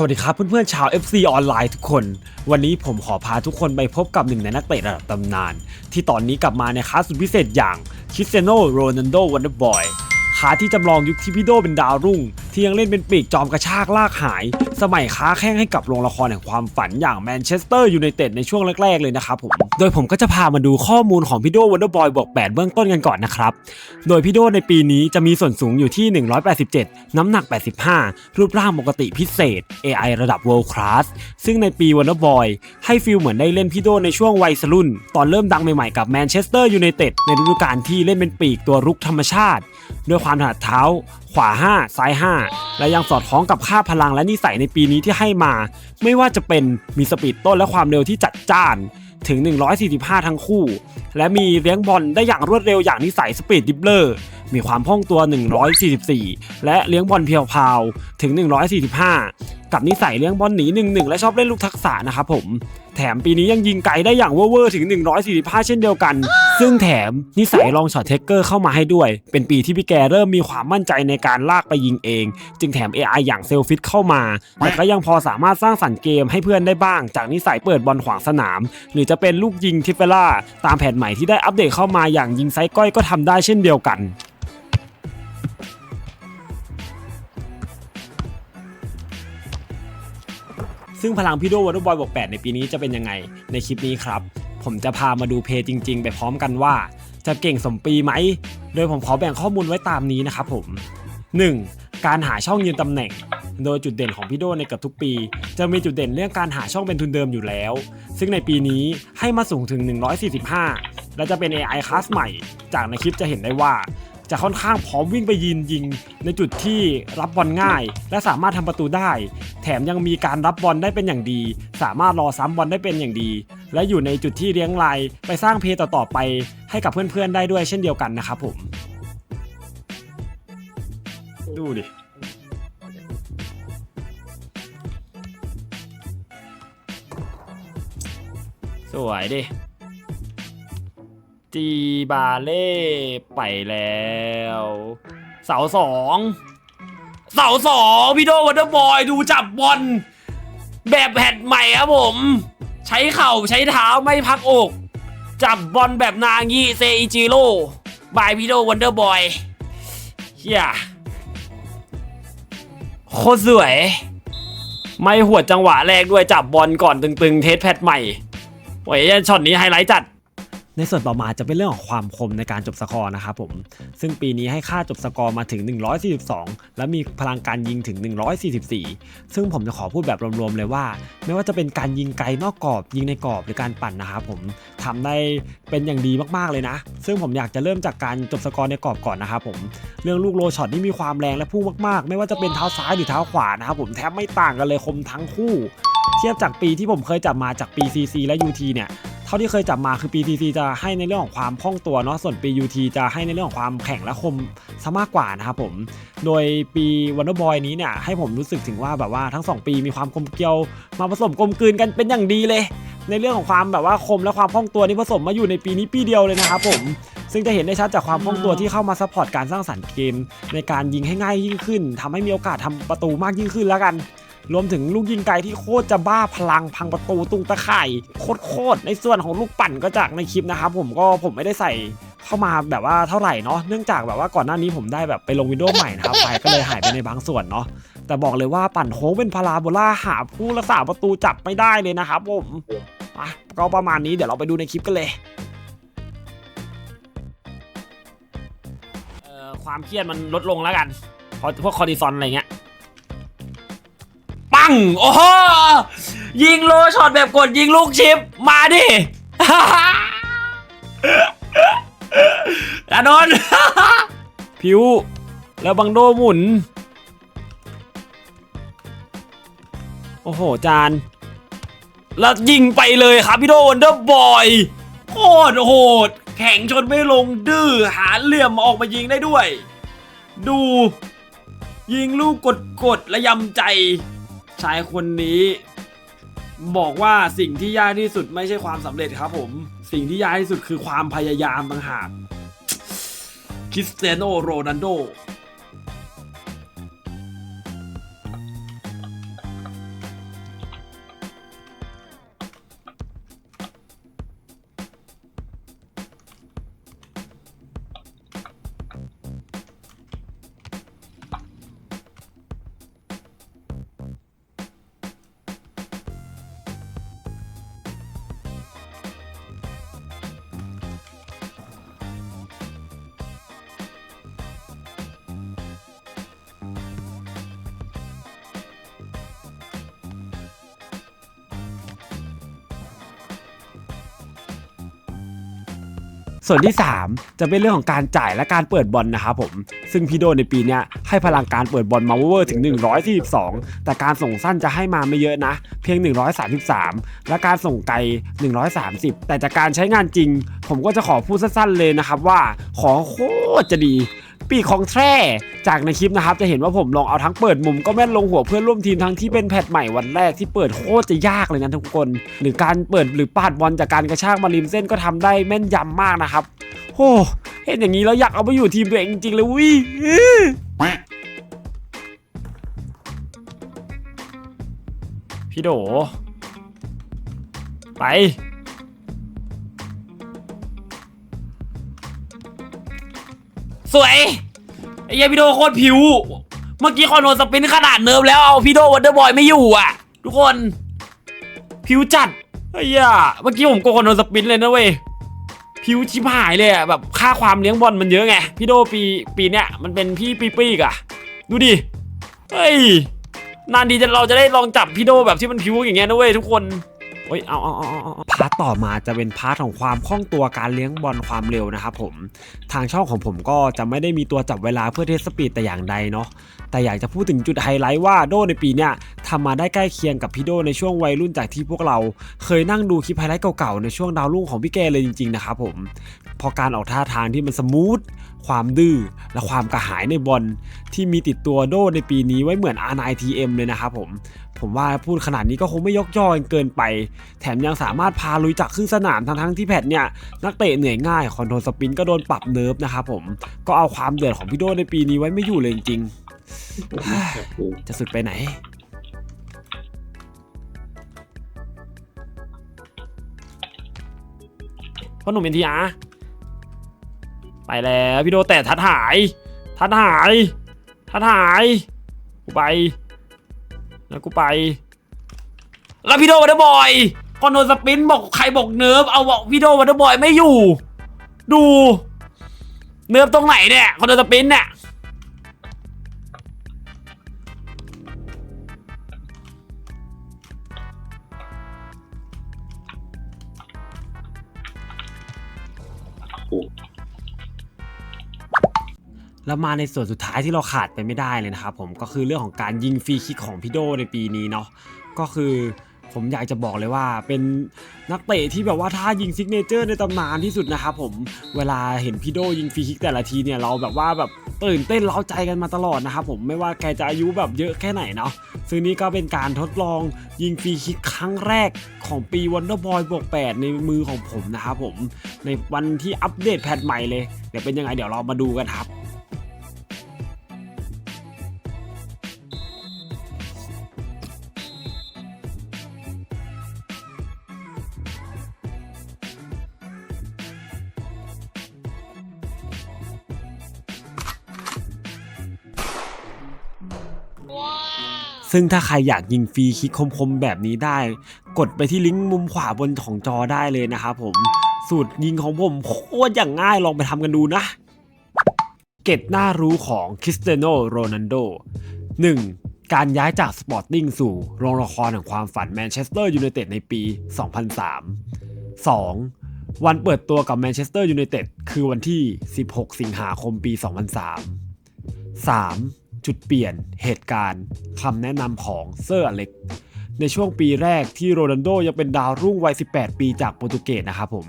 สวัสดีครับเพื่อนๆชาว FC ออนไลน์ทุกคน วันนี้ผมขอพาทุกคนไปพบกับหนึ่งในนักเตะระดับตำนาน ที่ตอนนี้กลับมาในคลาสสุดพิเศษอย่างคิสเซโนโรนันโดวันเดอร์บอยขาที่จำลองยุคที่พี่โดเป็นดาวรุ่ง ที่ยังเล่นเป็นปีกจอมกระชากลากหาย สมัยค้าแข้งให้กับโรงละครแห่งความฝันอย่างแมนเชสเตอร์ยูไนเต็ดในช่วงแรกๆเลยนะครับผม โดยผมก็จะพามาดูข้อมูลของพี่โดวันเดอร์บอยบวก8เบื้องต้นกันก่อนนะครับ โดยพี่โดในปีนี้จะมีส่วนสูงอยู่ที่ 187 น้ำหนัก 85 รูปร่างปกติพิเศษ AI ระดับ World Class ซึ่งในปี Wonder Boy ให้ฟีลเหมือนได้เล่นพี่โดในช่วงวัยรุ่น ตอนเริ่มดังใหม่ๆกับแมนเชสเตอร์ยูไนเต็ดในฤดูกาลที่เล่นเป็นปีกตัวรุกธรรมชาติ ด้วยความถนัดเท้าขวา 5 ซ้าย 5 และยังสอดคล้องกับค่าพลังและนิสัยในปีนี้ที่ให้มา ไม่ว่าจะเป็นมีสปีดต้นและความเร็วที่จัดจ้านถึง 145 ทั้งคู่ และมีเลี้ยงบอลได้อย่างรวดเร็วอย่างนิสัยสปีดดิบเลอร์มีความพ่องตัว 144 และเลี้ยงบอลเพียวพาวถึง 145 กับนิสัยเลี้ยงบอลหนี 1-1 และชอบเล่นลูกทักษะนะครับผม แถมปีนี้ยังยิงไกลได้อย่างเวอร์ถึง 145 เช่นเดียวกัน ซึ่งแถมนิสัยลองช็อตเทคเกอร์เข้ามาให้ด้วย เป็นปีที่พี่แกเริ่มมีความมั่นใจในการลากไปยิงเอง จึงแถม AI อย่างเซลฟิตเข้ามา แต่ก็ยังพอสามารถสร้างสรรค์เกมให้เพื่อนได้บ้าง จากนิสัยเปิดบอลขวางสนาม หรือจะเป็นลูกยิงทิฟเฟล่าตามแผนใหม่ที่ได้อัปเดตเข้ามาอย่างยิงไซก้อยก็ทำได้เช่นเดียวกันซึ่งพลังพี่โดวอเตอร์บอยบวก8ในปีนี้จะเป็นยังไงในคลิปนี้ครับ ผมจะพามาดูเพย์จริง ๆ ไปพร้อมกันว่า จะเก่งสมปีไหม โดยผมขอแบ่งข้อมูลไว้ตามนี้นะครับผม 1. การหาช่องยืนตำแหน่ง โดยจุดเด่นของพี่โดในเกับทุกปี จะมีจุดเด่นเรื่องการหาช่องเป็นทุนเดิมอยู่แล้ว ซึ่งในปีนี้ให้มาสูงถึง 145 และจะเป็น AI คลาสใหม่ จากในคลิปจะเห็นได้ว่าจะค่อนข้างพร้อมวิ่งไปยินยิง ในจุดที่รับบอลง่าย และสามารถทำประตูได้ แถมยังมีการรับบอลได้เป็นอย่างดี สามารถรอซ้ำบอลได้เป็นอย่างดี และอยู่ในจุดที่เลี้ยงลายไปสร้างเพย์ต่อๆไปให้กับเพื่อนๆได้ด้วยเช่นเดียวกันนะครับผม ดูดิสวยดิ จีบาเล่ไปแล้ว เสาสองเสาสองพี่โดวันเดอร์บอยดูจับบอลแบบแผ่นใหม่ครับผมใช้เข่าใช้เท้าไม่พักอก จับบอลแบบนางีเซอิจิโร่บายพีโดวันเดอร์บอยเฮียโคตรสวย ไม่หัวจังหวะแรกด้วยจับบอลก่อนตึงๆ เทสแพทใหม่โอ้ยช็อตนี้ไฮไลท์จัด ในส่วนต่อมาจะเป็นเรื่องของความคมในการจบสกอร์นะครับผมซึ่งปีนี้ให้ค่าจบสกอร์มาถึง 142 และมีพลังการยิงถึง 144 ซึ่งผมจะขอพูดแบบรวมๆเลยว่า ไม่ว่าจะเป็นการยิงไกลนอกกรอบยิงในกรอบหรือการปั่นนะครับผมทำได้เป็นอย่างดีมากๆเลยนะ ซึ่งผมอยากจะเริ่มจากการจบสกอร์ในกรอบก่อนนะครับผมเรื่องลูกโลช็อตนี่มีความแรงและพุ่งมากๆ ไม่ว่าจะเป็นเท้าซ้ายหรือเท้าขวานะครับผมแทบไม่ต่างกันเลยคมทั้งคู่เทียบจากปีที่ผมเคยจับมาจากปี CC และ UT เนี่ย เท่าที่เคยจับมาคือปี CC จะให้ในเรื่องของความคล่องตัวเนาะส่วนปี UT จะให้ในเรื่องของความแข็งและคมซะมากกว่านะครับผมโดยปี Wonder Boy นี้เนี่ยให้ผมรู้สึกถึงว่าแบบว่าทั้ง 2 ปีมีความกลมเกลียว มาผสมกลมกลืนกันเป็นอย่างดีเลย ในเรื่องของความแบบว่าคมและความคล่องตัวนี่ผสมมาอยู่ในปีนี้ปีเดียวเลยนะครับผมซึ่งจะเห็นได้ชัดจากความคล่องตัวที่เข้ามาซัพพอร์ตการสร้างสรรค์เกม ในการยิงให้ง่ายยิ่งขึ้นทำให้มีโอกาสทำประตูมากยิ่งขึ้นแล้วกัน รวมถึงลูกยิงไกลที่โคตรจะบ้าพลังพังประตูตุงตะข่ายโคตรๆในส่วนของลูกปั่นก็จากในคลิปนะครับผมก็ผมไม่ได้ใส่เข้ามาแบบว่าเท่าไหร่เนาะเนื่องจากแบบว่าก่อนหน้านี้ผมได้แบบไปลงวิดีโอใหม่นะครับไปก็เลยหายไปในบางส่วนเนาะแต่บอกเลยว่าปั่นโค้งเป็นพาราโบลาหาผู้รักษาประตูจับไม่ได้เลยนะครับผมอะก็ประมาณนี้เดี๋ยวเราไปดูในคลิปกันเลยเอ่อความเครียดมันลดลงแล้วกันพราะพวกคอร์ติซอนอะไรเงี้ย ง โอ้โหยิงโลช็อตแบบกดยิงลูกชิป มาดิอานนท์ผิว แล้วบังโดหมุน โอ้โห จาน แล้วยิงไปเลยครับพี่โดวันเดอร์บอยโคตรโหด แข่งชนไม่ลงดื้อหาเหลี่ยมออกมายิงได้ด้วย ดู ยิงลูกกดกดๆและยำใจ ชายคนนี้บอกว่าสิ่งที่ยากที่สุดไม่ใช่ความสำเร็จครับผม สิ่งที่ยากที่สุดคือความพยายามต่างหากคริสเตียโนโรนัลโด ส่วนที่ 3 จะเป็นเรื่องของการจ่ายและการเปิดบอลนะครับผม ซึ่งพี่โดในปีนี้ให้พลังการเปิดบอลมาเวอร์ถึง 142 แต่การส่งสั้นจะให้มาไม่เยอะนะ เพียง 133 และการส่งไกล 130 แต่จากการใช้งานจริง ผมก็จะขอพูดสั้นๆเลยนะครับว่า ขอโคตรจะดี ปีกของแท้จากในคลิปนะครับจะเห็นว่าผมลองเอาทั้งเปิดมุมก็แม่นลงหัวเพื่อนร่วมทีมทั้งที่เป็นแพทใหม่วันแรกที่เปิดโคตรจะยากเลยนะทุกคน หรือการเปิดหรือปาดบอลจากการกระชากมาริมเส้นก็ทำได้แม่นยำมากนะครับโอ้เห็นอย่างนี้แล้วอยากเอาไปอยู่ทีมตัวเองจริงๆเลยวิพี่โด ไป สวยไอ้เหี้ยพี่โดโคตรผิว เมื่อกี้คอนโดสปรินต์ขนาดเนิร์ฟแล้วเอาพี่โดวันเดอร์บอยไม่อยู่อะ ทุกคน ผิวจัดไอ้เหี้ยเมื่อกี้ผมโกคอนโดสปรินต์เลยนะเว้ยผิวชิบหายเลยอะแบบค่าความเลี้ยงบอลมันเยอะไงพี่โดปีปีเนี้ยมันเป็นพี่ปีปีกอะดูดิเฮ้ยนานดีจะเราจะได้ลองจับพี่โดแบบที่มันผิวอย่างเงี้ยนะเว้ยทุกคน เฮ้ยเอาเอาเอาเอาเอาพาร์ทต่อมาจะเป็นพาร์ทของความคล่องตัวการเลี้ยงบอลความเร็วนะครับผมทางช่องของผมก็จะไม่ได้มีตัวจับเวลาเพื่อเทสสปีดแต่อย่างใดเนาะแต่อยากจะพูดถึงจุดไฮไลท์ว่าโดในปีเนี้ยทำมาได้ใกล้เคียงกับพี่โดในช่วงวัยรุ่นจากที่พวกเรา เคยนั่งดูคลิปไฮไลท์เก่าๆในช่วงดาวรุ่งของพี่แกเลยจริงๆนะครับผมพอการออกท่าทางที่มันสมูทความดื้อและความกระหายในบอลที่มีติดตัวโดในปีนี้ไว้เหมือน R9TM เลยนะครับผม ผมว่าพูดขนาดนี้ก็คงไม่ยกย่อเกินไป แถมยังสามารถพาลุยจากครึ่งสนามทั้งๆที่แพทเนี่ยนักเตะเหนื่อยง่ายคอนโทรลสปินก็โดนปรับเนิร์ฟนะครับผมก็เอาความเดือดของพี่โดในปีนี้ไว้ไม่อยู่เลยจริงจะสุดไปไหนพ่อหนุ่มเอ็นทีอาไปแล้วพี่โดแต่ทัดหาย ทัดหาย ทัดหาย ไป แล้วกูไปแล้วพี่โดวันเดอร์บอยคอนโดสปินบอกใครบอกเนิร์ฟเอาบอกพี่โดวันเดอร์บอยไม่อยู่ ดู เนิร์ฟตรงไหนเนี่ยคอนโดสปินเนี่ย แล้วมาในส่วนสุดท้ายที่เราขาดไปไม่ได้เลยนะครับผมก็คือเรื่องของการยิงฟรีคิกของพี่โดในปีนี้เนาะก็คือผมอยากจะบอกเลยว่าเป็นนักเตะที่แบบว่าถ้ายิงซิกเนเจอร์ในตำนานที่สุดนะครับผมเวลาเห็นพี่โดยิงฟรีคิกแต่ละทีเนี่ยเราแบบว่าแบบตื่นเต้นเล้าใจกันมาตลอดนะครับผมไม่ว่าแกจะอายุแบบเยอะแค่ไหนเนาะซึ่งนี่ก็เป็นการทดลองยิงฟรีคิกครั้งแรกของปี Wonder Boy บวก8ในมือของผมนะครับผมในวันที่อัปเดตแพทใหม่เลยเดี๋ยวเป็นยังไงเดี๋ยวเรามาดูกันครับ ซึ่งถ้าใครอยากยิงฟรีคิกคมๆแบบนี้ได้ กดไปที่ลิงก์มุมขวาบนของจอได้เลยนะครับผมสูตรยิงของผมโคตรอย่างง่ายลองไปทำกันดูนะ เกตน่ารู้ของคริสเตียโนโรนัลโด 1. การย้ายจากสปอร์ติ้งสู่โรงละครแห่งความฝันแมนเชสเตอร์ยูไนเต็ดในปี 2003 2. วันเปิดตัวกับแมนเชสเตอร์ยูไนเต็ดคือวันที่ 16 สิงหาคมปี 2003 3. จุดเปลี่ยนเหตุการณ์คำแนะนำของเซอร์อเล็ก ในช่วงปีแรกที่โรนัลโดยังเป็นดาวรุ่งวัย 18 ปีจากโปรตุเกสนะครับผม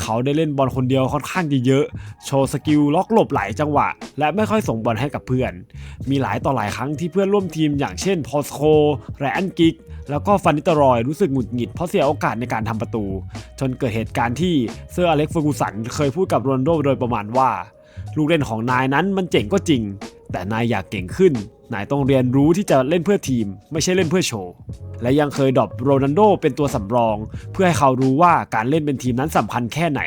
เขาได้เล่นบอลคนเดียวค่อนข้างจะเยอะ โชว์สกิลล็อกหลบหลายจังหวะ และไม่ค่อยส่งบอลให้กับเพื่อน มีหลายต่อหลายครั้งที่เพื่อนร่วมทีมอย่างเช่นพอสโคและอันกิกแล้วก็ฟันนิตารอยรู้สึกหงุดหงิดเพราะเสียโอกาสในการทำประตู จนเกิดเหตุการณ์ที่เซอร์อเล็กซ์เฟอร์กูสันเคยพูดกับโรนัลโดโดยประมาณว่า ลูกเล่นของนายนั้นมันเจ๋งก็จริง แต่นายอยากเก่งขึ้น นายต้องเรียนรู้ที่จะเล่นเพื่อทีม ไม่ใช่เล่นเพื่อโชว์ และยังเคยดรอปโรนัลโดเป็นตัวสำรอง เพื่อให้เขารู้ว่าการเล่นเป็นทีมนั้นสำคัญแค่ไหน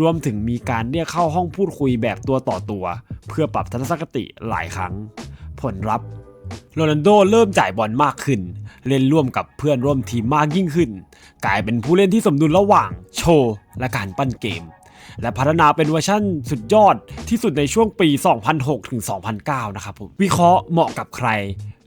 รวมถึงมีการเรียกเข้าห้องพูดคุยแบบตัวต่อตัว เพื่อปรับทัศนคติหลายครั้ง ผลลัพธ์โรนัลโดเริ่มจ่ายบอลมากขึ้น เล่นร่วมกับเพื่อนร่วมทีมมากยิ่งขึ้น กลายเป็นผู้เล่นที่สมดุลระหว่าง โชว์ และการปั้นเกม และพัฒนาเป็นเวอร์ชั่นสุดยอดที่สุดในช่วงปี 2006ถึง2009 นะครับผมวิเคราะห์เหมาะกับใคร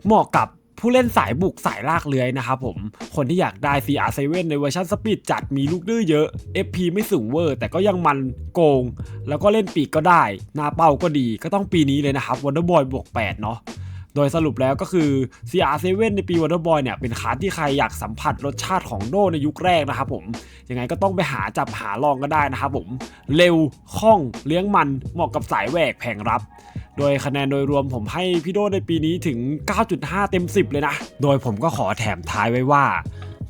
เหมาะกับผู้เล่นสายบุกสายลากเลื้อยนะครับผม คนที่อยากได้ CR7 ในเวอร์ชันสปีดจัดมีลูกดื้อเยอะ FP ไม่สูงเวอร์ แต่ก็ยังมันโกง แล้วก็เล่นปีกก็ได้ หน้าเป้าก็ดีก็ต้องปีนี้เลยนะครับ Wonderboy บวก8เนาะ โดยสรุปแล้วก็คือ CR7 ในปี Wonderboy เนี่ยเป็นคาร์ดที่ใครอยากสัมผัสรสชาติของโดในยุคแรกนะครับผม ยังไงก็ต้องไปหาจับหาลองก็ได้นะครับผม เร็วคล่องเลี้ยงมันเหมาะกับสายแหวกแผงรับ โดยคะแนนโดยรวมผมให้พี่โดในปีนี้ถึง 9.5 เต็ม 10 เลยนะ โดยผมก็ขอแถมท้ายไว้ว่า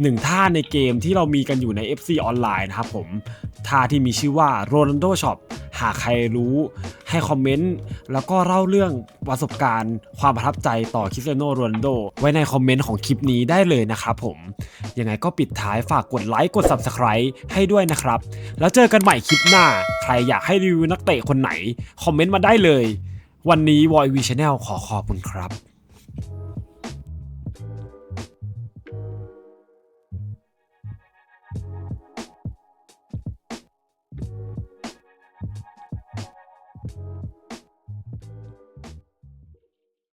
หนึ่งท่าในเกมที่เรามีกันอยู่ใน FC ออนไลน์นะครับผมท่าที่มีชื่อว่า Ronaldo Shop หากใครรู้ให้คอมเมนต์ แล้วก็เล่าเรื่องประสบการณ์ ความประทับใจต่อคริสเตียโนโรนัลโด ไว้ในคอมเมนต์ของคลิปนี้ได้เลยนะครับผม ยังไงก็ปิดท้ายฝากกดไลค์กด Subscribe ให้ด้วยนะครับ แล้วเจอกันใหม่คลิปหน้า ใครอยากให้รีวิวนักเตะคนไหน คอมเมนต์มาได้เลย วันนี้ Void V Channel ขอขอบคุณครับ